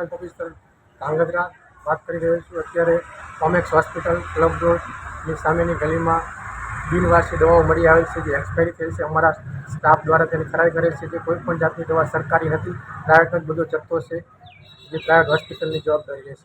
Health officer Dhrangadhra વાત કરી રહ્યો છું. અત્યારે કોમેક્સ હોસ્પિટલ ક્લબ રોડની સામેની ગલીમાં બિનવાસી દવાઓ મળી આવે છે, જે એક્સપાયરી થઈ છે. અમારા સ્ટાફ દ્વારા તેની ખરાઈ કરે છે. જે કોઈ પણ જાતની દવા સરકારી નથી પ્રાઇવેટનો જ બધો જથ્થો છે, જે પ્રાઇવેટ હોસ્પિટલની જવાબદારી રહેશે.